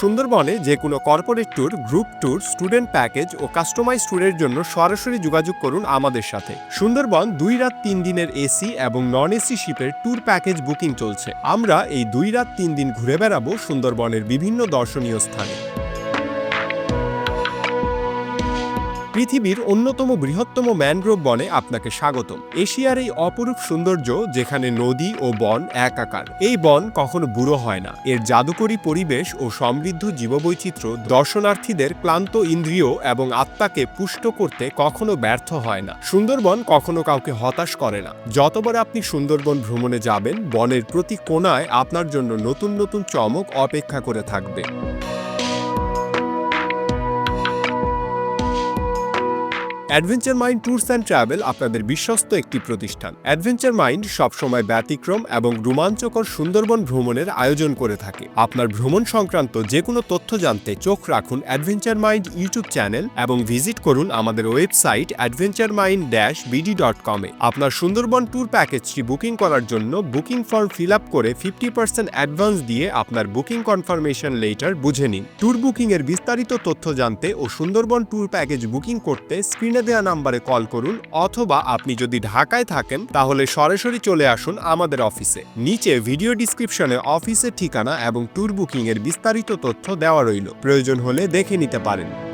সুন্দরবনে যে কোনো corporate tour group tour student package ও কাস্টমাইজ ট্যুরের জন্য সরাসরি যোগাযোগ করুন আমাদের সাথে। সুন্দরবন দুই রাত তিন দিনের এসি এবং নন এসি শিপের ট্যুর প্যাকেজ বুকিং চলছে। আমরা এই দুই রাত তিন দিন ঘুরে বেড়াবো সুন্দরবনের বিভিন্ন দর্শনীয় স্থানে। পৃথিবীর অন্যতম বৃহত্তম ম্যানগ্রোভ বনে আপনাকে স্বাগতম। এশিয়ার এই অপরূপ সৌন্দর্য যেখানে নদী ও বন একাকার, এই বন কখনো বুড়ো হয় না। এর জাদুকরী পরিবেশ ও সমৃদ্ধ জীববৈচিত্র্য দর্শনার্থীদের ক্লান্ত ইন্দ্রিয় এবং আত্মাকে পুষ্ট করতে কখনো ব্যর্থ হয় না। সুন্দরবন কখনো কাউকে হতাশ করে না। যতবার আপনি সুন্দরবন ভ্রমণে যাবেন, বনের প্রতি কোণায় আপনার জন্য নতুন নতুন চমক অপেক্ষা করে থাকবে। Adventure mind tours and travel আপনাদের বিশ্বস্ত একটি প্রতিষ্ঠান। অ্যাডভেঞ্চার মাইন্ড সবসময় ব্যতিক্রম এবং রোমাঞ্চকর সুন্দরবন ভ্রমণের আয়োজন করে থাকে। আপনার ভ্রমণ সংক্রান্ত যে কোনো তথ্য জানতে চোখ রাখুন অ্যাডভেঞ্চার মাইন্ড ইউটিউব চ্যানেল এবং ভিজিট করুন আমাদের website adventure mind dash BD dot কমে আপনার সুন্দরবন ট্যুর প্যাকেজটি বুকিং করার জন্য বুকিং ফর্ম ফিল আপ করে ফিফটি পার্সেন্ট অ্যাডভান্স দিয়ে আপনার বুকিং কনফার্মেশন লেটার বুঝে নিন। ট্যুর বুকিং এর বিস্তারিত তথ্য জানতে ও সুন্দরবন ট্যুর প্যাকেজ বুকিং করতে স্ক্রিনে দেওয়া নাম্বারে কল করুন অথবা আপনি যদি ঢাকায় থাকেন, তাহলে সরাসরি চলে আসুন আমাদের অফিসে। নিচে ভিডিও ডিসক্রিপশনে অফিসের ঠিকানা এবং ট্যুর বুকিং এর বিস্তারিত তথ্য দেওয়া রইল। প্রয়োজন হলে দেখে নিতে পারেন।